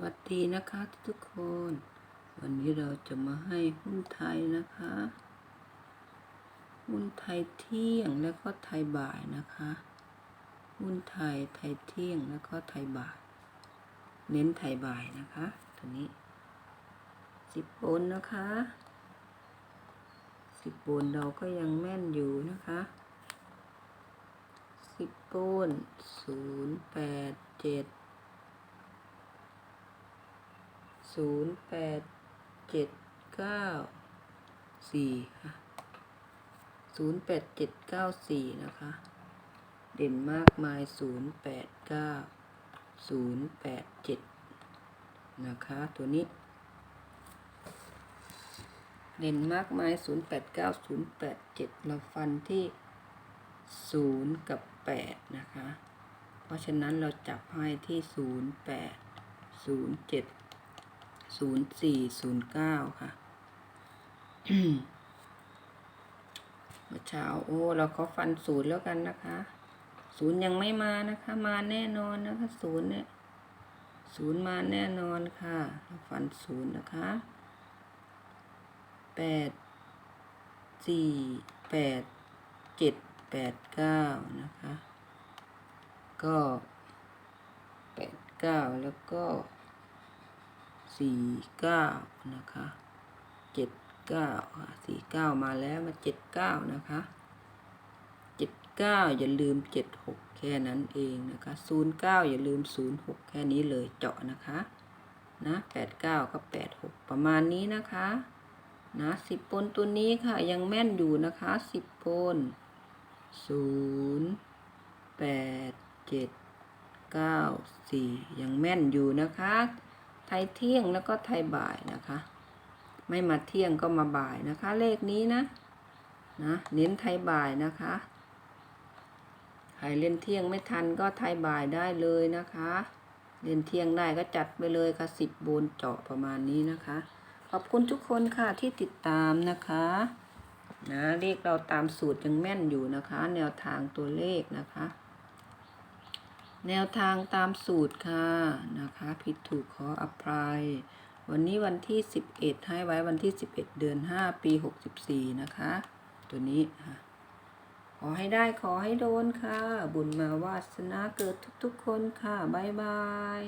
วัสดีนะคะทุกคน วันนี้เราจะมาให้หุ้นไทยนะคะ หุ้นไทยเที่ยงแล้วก็ไทยบ่ายนะคะ หุ้นไทยไทยเที่ยงแล้วก็ไทยบ่าย เน้นไทยบ่ายนะคะตัวนี้สิบโอนนะคะสิบโอนเราก็ยังแม่นอยู่นะคะสิบโอนศูนย์แปดเจ็ด ศูนย์แปดเจ็ดเก้าสี่ค่ะศูนย์แปดเจ็ดเก้าสี่นะคะ เด่นมากมายศูนย์แปดเก้าศูนย์แปดเจ็ดนะคะ ตัวนี้ เด่นมากมายศูนย์แปดเก้าศูนย์แปดเจ็ดเราฟันที่ศูนย์กับแปดนะคะ เพราะฉะนั้นเราจับให้ที่ศูนย์แปดศูนย์เจ็ด ศูนย์สี่ศูนย์เก้าค่ะเมื่อเช้าโอ้เราขาฟันศูนย์แล้วกันนะคะศูนย์ยังไม่มานะคะ มาแน่นอนนะคะศูนย์เนี่ยศูนย์มาแน่นอนค่ะเราฟันศูนย์นะคะแปดสี่แปดเจ็ดแปดเก้านะคะ ก็แปดเก้าแล้วก็ สี่เก้านะคะเจ็ดเก้าค่ะสี่เก้ามาแล้วมาเจ็ดเก้านะคะเจ็ดเก้าอย่าลืมเจ็ดหกแค่นั้นเองนะคะศูนย์เก้าอย่าลืมศูนย์หกแค่นี้เลยเจาะนะคะนะแปดเก้าก็แปดหกประมาณนี้นะคะนะสิบปนตัวนี้ค่ะยังแม่นอยู่นะคะสิบปนศูนย์แปดเจ็ดเก้าสี่ยังแม่นอยู่นะคะ ไทยเที่ยงแล้วก็ไทยบ่ายนะคะ ไม่มาเที่ยงก็มาบ่ายนะคะ เลขนี้นะนะเน้นไทยบ่ายนะคะใครเล่นเที่ยงไม่ทันก็ไทยบ่ายได้เลยนะคะ เล่นเที่ยงได้ก็จัดไปเลยค่ะสิบบนเจาะประมาณนี้นะคะ ขอบคุณทุกคนค่ะที่ติดตามนะคะนะเลขเราตามสูตรยังแม่นอยู่นะคะ แนวทางตัวเลขนะคะ แนวทางตามสูตรค่ะนะคะ ผิดถูกขออภัยวันนี้วันที่ 11 ให้ไว้วันที่ 11 เดือน 5 ปี 64 นะคะ ตัวนี้ค่ะขอให้ได้ขอให้โดนค่ะ บุญมาวาสนาเกิดทุกๆคนค่ะ บ๊ายบาย